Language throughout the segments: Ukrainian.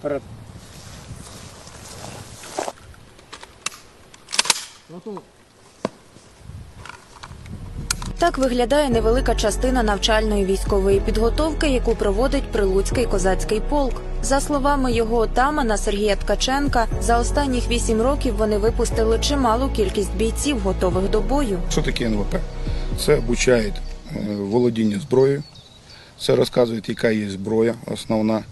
Вперед. Готово. Так виглядає невелика частина навчальної військової підготовки, яку проводить Прилуцький козацький полк. За словами його отамана Сергія Ткаченка, за останніх вісім років вони випустили чималу кількість бійців, готових до бою. Що таке НВП? Це обучає е, володіння зброєю, це розказує, яка є зброя основна.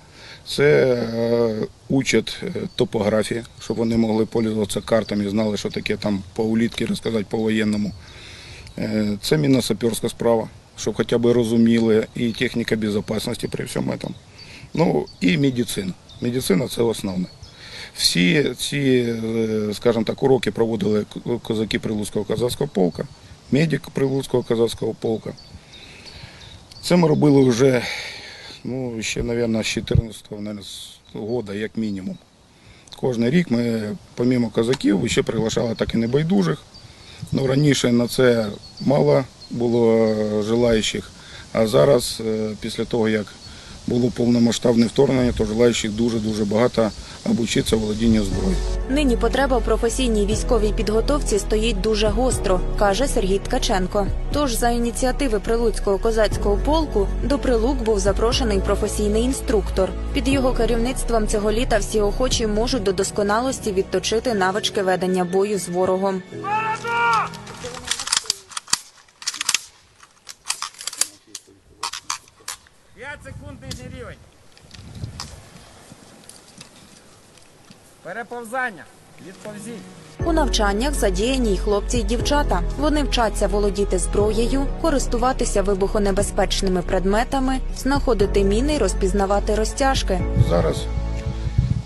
Це е, учать е, топографії, щоб вони могли пользуватися картами знали, що таке там по улітки розказати по воєнному. Е, Це мінно-саперська справа, щоб хоча б розуміли і техніка безпечності при всьому цьому. Ну і медицина. Медицина це основне. Всі ці, скажімо так, уроки проводили козаки Прилуцького козацького полка, медик Прилуцького козацького полка. Це ми робили вже, ну, ще, мабуть, з 14-го року, як мінімум. Кожен рік ми, помімо козаків, ще приглашали так і небайдужих. Ну, раніше на це мало було е, желаючих, а зараз, е, після того, як було повномасштабне вторгнення, то желаючих дуже-дуже багато обучитися володінню зброєю. Нині потреба в професійній військовій підготовці стоїть дуже гостро, каже Сергій Ткаченко. Тож за ініціативи Прилуцького козацького полку до Прилук був запрошений професійний інструктор. Під його керівництвом цього літа всі охочі можуть до досконалості відточити навички ведення бою з ворогом. 5 секунд нижній рівень. Переповзання. Відповзіть. У навчаннях задіяні й хлопці й дівчата. Вони вчаться володіти зброєю, користуватися вибухонебезпечними предметами, знаходити міни й розпізнавати розтяжки. Зараз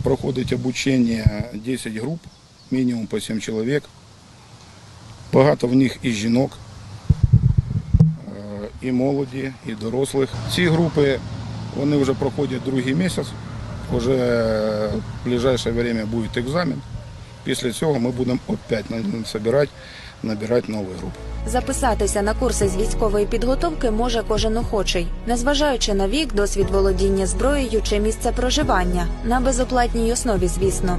проходить обучення 10 груп, мінімум по 7 чоловік. Багато в них і жінок, і молоді, і дорослих. Ці групи вони вже проходять другий місяць. Уже в ближайшее время буде екзамен. Після цього ми будемо опять собирати, набирати нові групи. Записатися на курси з військової підготовки може кожен охочий, незважаючи на вік, досвід володіння зброєю чи місце проживання на безоплатній основі, звісно.